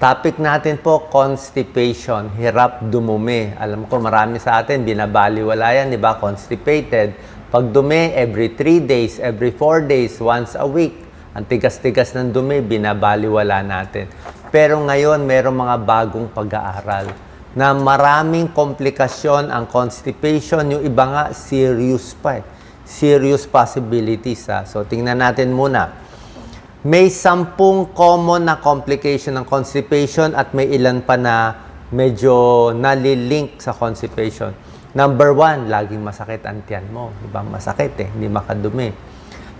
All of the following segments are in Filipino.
Topic natin po, constipation, hirap dumumi. Alam ko marami sa atin, binabaliwala yan, di ba? Constipated. Pag dumi, every 3 days, every 4 days, once a week. Ang tigas-tigas ng dumi, binabaliwala natin. Pero ngayon, merong mga bagong pag-aaral na maraming komplikasyon ang constipation. Yung iba nga, serious pa eh. Serious possibilities. Ha? So, tingnan natin muna. May sampung common na complication ng constipation at may ilan pa na medyo nalilink sa constipation. Number one, laging masakit ang tiyan mo. Diba? Masakit eh, hindi makadumi.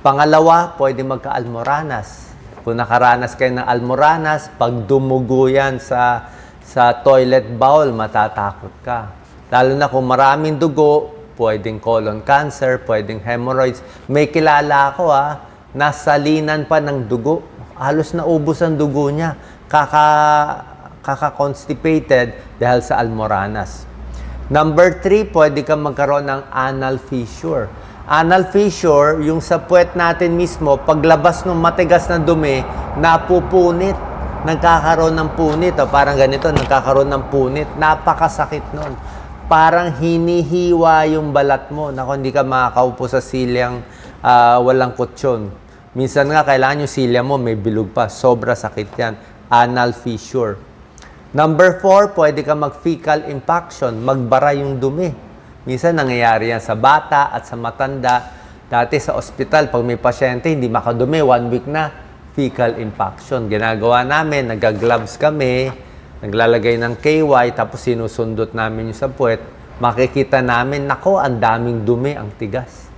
Pangalawa, pwede magka-almoranas. Kung nakaranas kayo ng almoranas, pag dumugo yan sa, sa toilet bowl, matatakot ka. Lalo na kung maraming dugo, pwedeng colon cancer, pwedeng hemorrhoids. May kilala ako ah, nasalinan pa ng dugo. Halos naubos ang dugo niya. Kaka, kaka-constipated dahil sa almoranas. Number three, pwede kang magkaroon ng anal fissure. Anal fissure, yung sa puwet natin mismo, paglabas ng matigas na dumi, napupunit. Nagkakaroon ng punit. O, parang ganito, nagkakaroon ng punit. Napakasakit nun. Parang hinihiwa yung balat mo. Naku, hindi ka makakaupo sa silyang ah, walang kutsyon. Minsan nga, kailangan yung silya mo may bilog pa. Sobra sakit yan. Anal fissure. Number four, pwede ka mag-fecal impaction, magbara yung dumi. Minsan nangyayari yan sa bata at sa matanda. Dati sa ospital, pag may pasyente, hindi makadumi, one week na, fecal impaction. Ginagawa namin, nagag-gloves kami, naglalagay ng KY, tapos sinusundot namin yung sa puwet. Makikita namin, nako, ang daming dumi, ang tigas.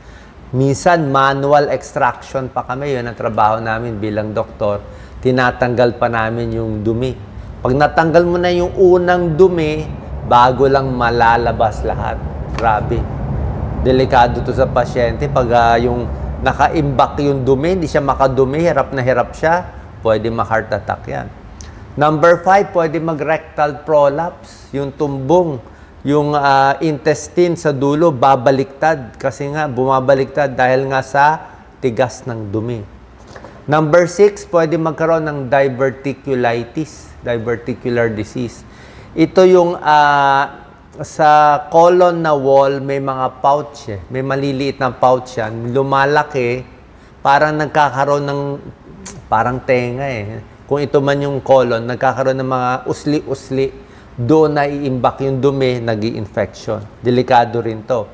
Minsan, manual extraction pa kami. Yun ang trabaho namin bilang doktor. Tinatanggal pa namin yung dumi. Pag natanggal mo na yung unang dumi, bago lang malalabas lahat. Grabe. Delikado to sa pasyente. Pag ah, yung naka-imbak yung dumi, hindi siya makadumi, hirap na hirap siya, pwede ma-heart attack yan. Number five, pwede mag-rectal prolapse. Yung tumbong, yung ah, intestine sa dulo, babaliktad. Kasi nga, bumabaliktad dahil nga sa tigas ng dumi. Number six, pwede magkaroon ng diverticulitis, diverticular disease. Ito yung ah, sa colon na wall, may mga pouch eh. May maliliit na pouch yan. Lumalaki, parang nagkakaroon ng, parang tenga eh. Kung ito man yung colon, nagkakaroon ng mga usli-usli. Doon na iimbak yung dumi, nag infection Delikado rin to.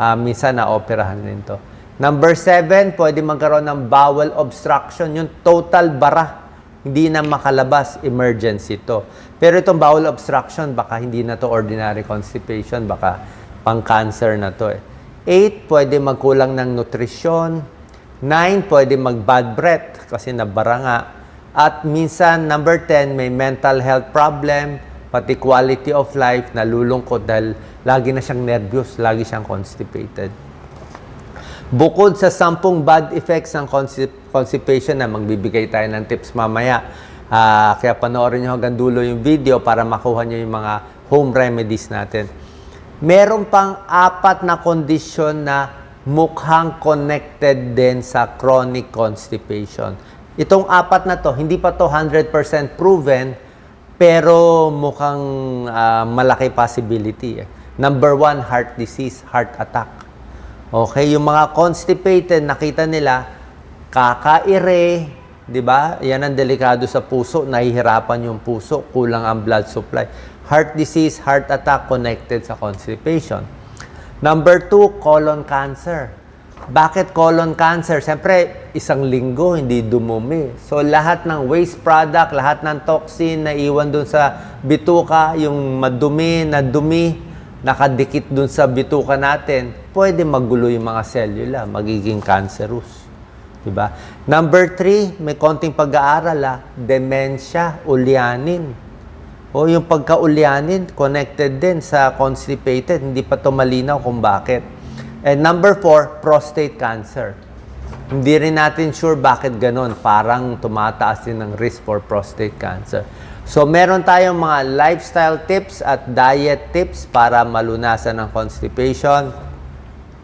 Ah, minsan na-operahan rin to. Number seven, pwede magkaroon ng bowel obstruction. Yung total bara. Hindi na makalabas. Emergency to. Pero itong bowel obstruction, baka hindi na to ordinary constipation. Baka pang-cancer na to eh. Eight, pwede magkulang ng nutrisyon. Nine, pwede mag-bad breath kasi nabara nga. At minsan, number 10, may mental health problem, pati quality of life, nalulungkot dahil lagi na siyang nervous, lagi siyang constipated. Bukod sa sampung bad effects ng constip- constipation na magbibigay tayo ng tips mamaya, ah, kaya panoorin nyo hanggang dulo yung video para makuha nyo yung mga home remedies natin. Meron pang apat na kondisyon na mukhang connected din sa chronic constipation. Itong apat na to, hindi pa to 100% proven, pero mukhang ah, malaki possibility. eh. Number one, heart disease, heart attack. Okay, yung mga constipated, nakita nila, kakaire, di ba? Yan ang delikado sa puso, nahihirapan yung puso, kulang ang blood supply. Heart disease, heart attack connected sa constipation. Number two, colon cancer. Bakit colon cancer? Siyempre, isang linggo, hindi dumumi. So, lahat ng waste product, lahat ng toxin na iwan dun sa bituka, yung madumi, na dumi, nakadikit dun sa bituka natin, pwede magulo yung mga cellula, magiging cancerous. Diba? Number three, may konting pag-aaral, ah, dementia, ulyanin. O yung pagka-ulyanin, connected din sa constipated. Hindi pa to malinaw kung bakit. And number four, prostate cancer. Hindi rin natin sure bakit ganun. Parang tumataas din ang risk for prostate cancer. So, meron tayong mga lifestyle tips at diet tips para malunasan ang constipation.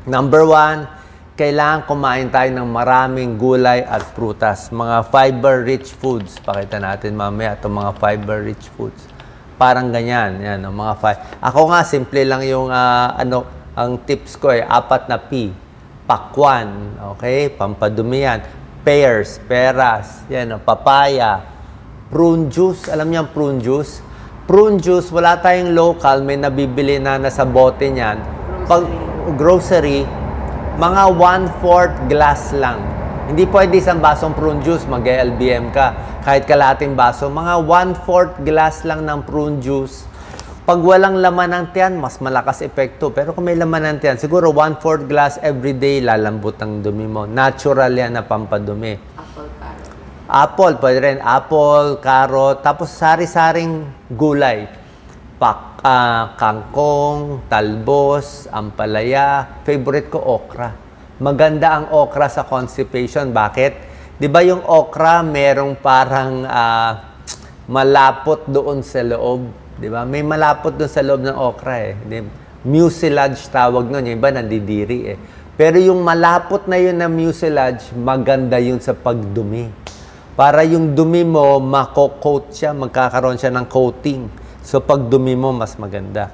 Number one, kailangan kumain tayo ng maraming gulay at prutas. Mga fiber-rich foods. Pakita natin mamaya itong mga fiber-rich foods. Parang ganyan. Yan, mga fi- Ako nga, simple lang yung ah, ano, ang tips ko eh, apat na P. Pakwan, okay? Pampadumi yan. Pears, peras, yan, papaya, prune juice. Alam niyo ang prune juice? Prune juice, wala tayong local, may nabibili na nasa bote niyan. Pag grocery, mga one-fourth glass lang. Hindi pwede isang basong prune juice, mag-LBM ka. Kahit kalating baso, mga one-fourth glass lang ng prune juice. Pag walang laman ng tiyan, mas malakas epekto. Pero kung may laman ng tiyan, siguro one-fourth glass every day, lalambot ang dumi mo. Natural yan na pampadumi. Apple carrot. Apple, pwede rin. Apple, carrot, tapos sari-saring gulay. Pak, ah, kangkong, talbos, ampalaya. Favorite ko, okra. Maganda ang okra sa constipation. Bakit? Di ba yung okra merong parang ah, malapot doon sa loob? Di ba? May malapot doon sa loob ng okra eh. Mucilage tawag nun. Yung iba nandidiri eh. Pero yung malapot na yun na mucilage, maganda yun sa pagdumi. Para yung dumi mo, mako-coat siya, magkakaroon siya ng coating. So, pag dumi mo, mas maganda.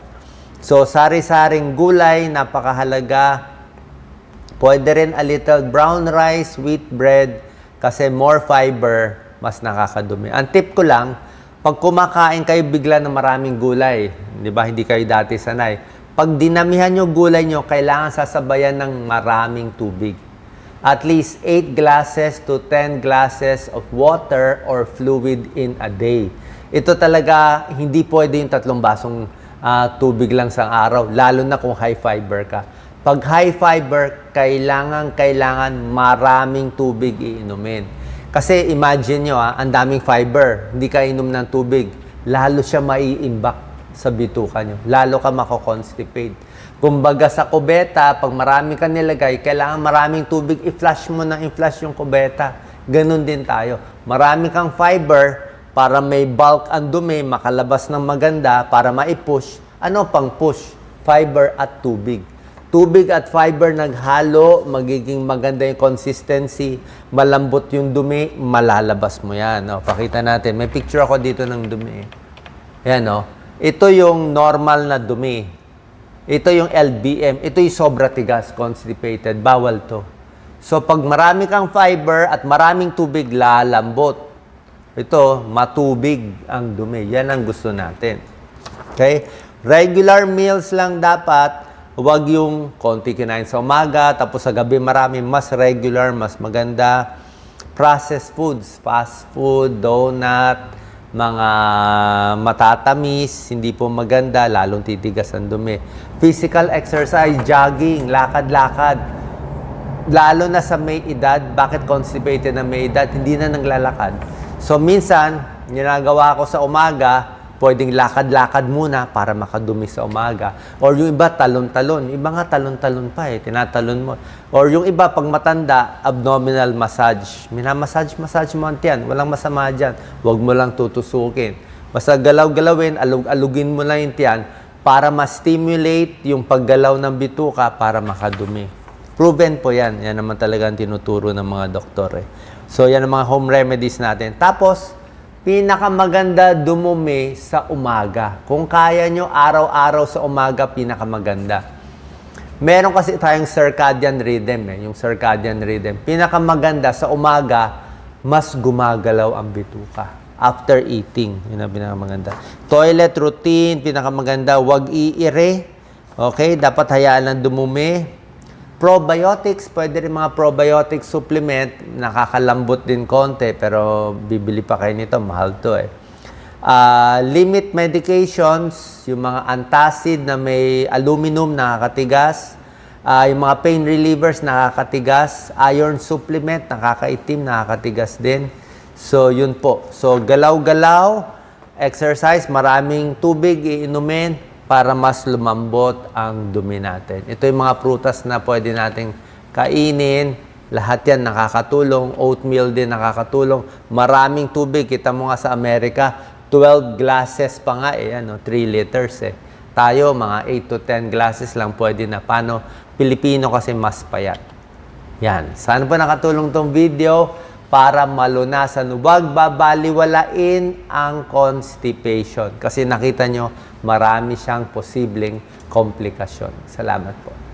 So, sari-saring gulay, napakahalaga. Pwede rin a little brown rice, wheat bread, kasi more fiber, mas nakakadumi. Ang tip ko lang, pag kumakain kayo bigla ng maraming gulay, di ba, hindi kayo dati sanay, pag dinamihan nyo gulay nyo, kailangan sasabayan ng maraming tubig. At least 8 glasses to 10 glasses of water or fluid in a day. Ito talaga, hindi pwede yung tatlong basong ah, tubig lang sa araw, lalo na kung high fiber ka. Pag high fiber, kailangan, kailangan maraming tubig iinumin. Kasi imagine nyo, ah, ang daming fiber, hindi ka inom ng tubig, lalo siya maiimbak sa bituka nyo. Lalo ka mako-constipate. Kumbaga sa kubeta, pag marami ka nilagay, kailangan maraming tubig, i-flush mo na i-flush yung kubeta. Ganon din tayo. Marami kang fiber para may bulk ang dumi, makalabas ng maganda, para ma-push. Ano pang push? Fiber at tubig. Tubig at fiber naghalo, magiging maganda yung consistency, malambot yung dumi, malalabas mo yan. O, pakita natin. May picture ako dito ng dumi. Yan, o. Ito yung normal na dumi. Ito yung LBM. Ito yung sobra tigas, constipated. Bawal to. So, pag marami kang fiber at maraming tubig, lalambot. Ito, matubig ang dumi. Yan ang gusto natin. Okay? Regular meals lang dapat. Huwag yung konti kinain sa umaga, tapos sa gabi marami. Mas regular, mas maganda. Processed foods, fast food, donut, mga matatamis, hindi po maganda, lalong titigas ang dumi. Physical exercise, jogging, lakad-lakad. Lalo na sa may edad, bakit constipated na may edad, hindi na naglalakad. So minsan, ginagawa ko sa umaga, pwedeng lakad-lakad muna para makadumi sa umaga. Or yung iba, talon-talon. Iba nga talon-talon pa eh, tinatalon mo. Or yung iba, pag matanda, abdominal massage. Minamassage-massage mo tiyan. Walang masama dyan. Huwag mo lang tutusukin. Basta galaw-galawin, alug-alugin mo lang yung tiyan para ma-stimulate yung paggalaw ng bituka para makadumi. Proven po yan. Yan naman talaga ang tinuturo ng mga doktor eh. So, yan ang mga home remedies natin. Tapos, pinakamaganda dumumi sa umaga. Kung kaya nyo araw-araw sa umaga, pinakamaganda. Meron kasi tayong circadian rhythm eh, yung circadian rhythm. Pinakamaganda sa umaga, mas gumagalaw ang bituka after eating. Yun ang pinakamaganda. Toilet routine, pinakamaganda. Huwag iire. Okay? Dapat hayaan lang dumumi. Probiotics, pwede rin mga probiotic supplement. Nakakalambot din konti, pero bibili pa kayo nito. Mahal to eh. Ah, limit medications, yung mga antacid na may aluminum nakakatigas. Ah, yung mga pain relievers nakakatigas. Iron supplement, nakakaitim, nakakatigas din. So, yun po. So, galaw-galaw, exercise, maraming tubig iinumin para mas lumambot ang dumi natin. Ito yung mga prutas na pwede nating kainin. Lahat yan nakakatulong. Oatmeal din nakakatulong. Maraming tubig. Kita mo nga sa Amerika, 12 glasses pa nga eh. Ano, 3 liters eh. Tayo, mga 8 to 10 glasses lang pwede na. Paano? Pilipino kasi mas payat. Yan. Sana po nakatulong tong video para malunasan o babaliwalain ang constipation. Kasi nakita nyo, marami siyang posibleng komplikasyon. Salamat po.